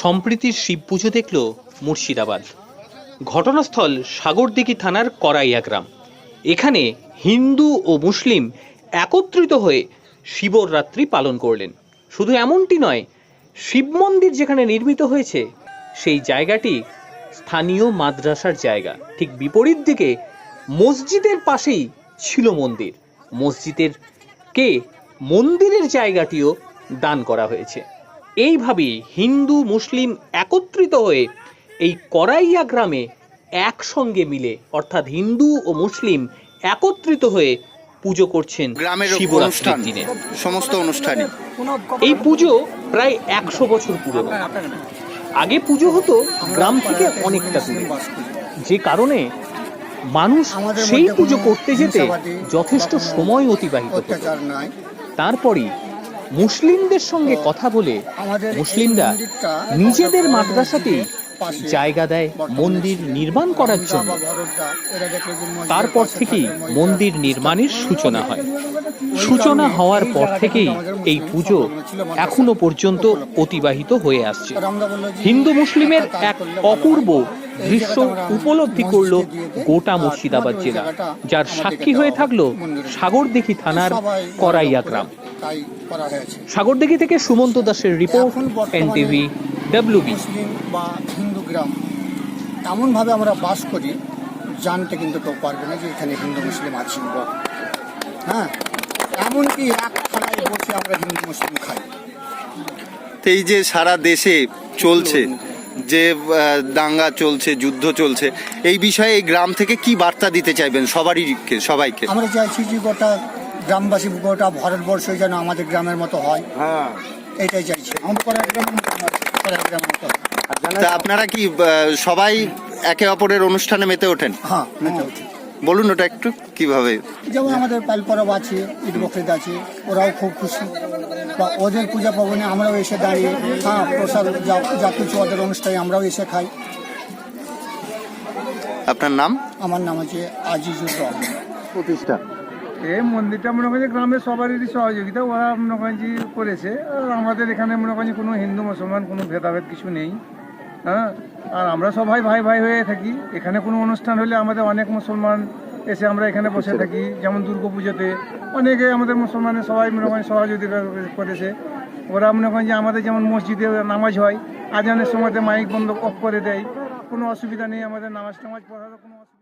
সম্প্রীতির শিব পুজো দেখল মুর্শিদাবাদ। ঘটনাস্থল সাগরদিঘি থানার করাইয়া গ্রাম। এখানে হিন্দু ও মুসলিম একত্রিত হয়ে শিবরাত্রি পালন করলেন। শুধু এমনটি নয়, শিব মন্দির যেখানে নির্মিত হয়েছে, সেই জায়গাটি স্থানীয় মাদ্রাসার জায়গা। ঠিক বিপরীত দিকে মসজিদের পাশেই ছিল মন্দির। মসজিদের কে মন্দিরের জায়গাটিও দান করা হয়েছে। এইভাবেই হিন্দু মুসলিম একত্রিত হয়ে এই করাইয়া গ্রামে একসঙ্গে মিলে অর্থাৎ হিন্দু ও মুসলিম একত্রিত হয়ে পুজো করছেন শিবরাত্রির দিনে। সমস্ত অনুষ্ঠানে। এই পুজো প্রায় একশো বছর পুরনো। আগে পুজো হতো গ্রাম থেকে অনেকটা দূরে। যে কারণে মানুষ সেই পুজো করতে যেতে যথেষ্ট সময় অতিবাহিত তারপরই মুসলিমদের সঙ্গে কথা বলে মুসলিমরা নিজেদের মাদ্রাসাতেই জায়গা দেয় মন্দির নির্মাণ করার জন্য। তারপর থেকেই মন্দির নির্মাণের সূচনা হয়। সূচনা হওয়ার পর থেকেই এই পুজো। এখনও পর্যন্ত অতিবাহিত হয়ে আসছে। হিন্দু মুসলিমের এক। অপূর্ব দৃশ্য উপলব্ধি করল গোটা মুর্শিদাবাদ জেলা যার সাক্ষী হয়ে থাকল সাগরদিঘি থানার করাইয়া গ্রাম তাই করা হয়েছে। সাগরদিঘি থেকে সুমন্ত দাসের রিপোর্ট এনটিভি ডাব্লিউবি মুসলিম বা হিন্দু গ্রাম। এমনভাবে আমরা বাস করি জানতে কিন্তু কেউ পারবে না যে এখানে হিন্দু মুসলিম আছি বা হ্যাঁ এমনকি এক থালায় বসে আমরা হিন্দু মুসলিম খাই। তো এই যে সারা দেশে চলছে যে দাঙ্গা চলছে যুদ্ধ চলছে এই বিষয়ে এই গ্রাম থেকে কি বার্তা দিতে চাইবেন সবারই সবাইকে? আমরা চাইছি যে গোটা গ্রামবাসী গোটা ভারতবর্ষ যেন আমাদের গ্রামের মতো হয়। হ্যাঁ। এটাই চাইছি। আমাদের গ্রামের মতো নয়, গ্রামের মতো হয়। তা আপনারা কি সবাই একে অপরের অনুষ্ঠানে মেতে ওঠেন? হ্যাঁ মেতে উঠি বলুন ওটা একটু কীভাবে? যেমন আমাদের পাল পরব আছে ঈদ বকরিদ আছে ওরাও খুব খুশি। বা ওদের পূজা পার্বণে আমরাও এসে দাঁড়িয়ে হ্যাঁ প্রসাদ যা যা কিছু ওদের অনুষ্ঠানে আমরাও এসে খাই। আপনার নাম? আমার নাম আছে আজিজুর রহমান। প্রতিষ্ঠা। এই মন্দিরটা মনে করেন যে গ্রামের সবারই সহযোগিতা ওরা মনে করেন যে করেছে। আর আমাদের এখানে মনে করেন কোনো হিন্দু মুসলমান কোনো ভেদাভেদ কিছু নেই। হ্যাঁ? আর আমরা সবাই ভাই ভাই হয়ে থাকি। এখানে কোনো অনুষ্ঠান হলে আমাদের অনেক মুসলমান এসে আমরা এখানে বসে থাকি। যেমন দুর্গা পুজোতে অনেকে আমাদের মুসলমানের সবাই মনে করেন সহযোগিতা করেছে। ওরা মনে করেন যে আমাদের যেমন মসজিদে নামাজ হয় আজানের সময়তে মাইক বন্ধ অফ করে দেয়। কোনো অসুবিধা নেই আমাদের নামাজ টামাজ পড়ারও কোনো অসুবিধা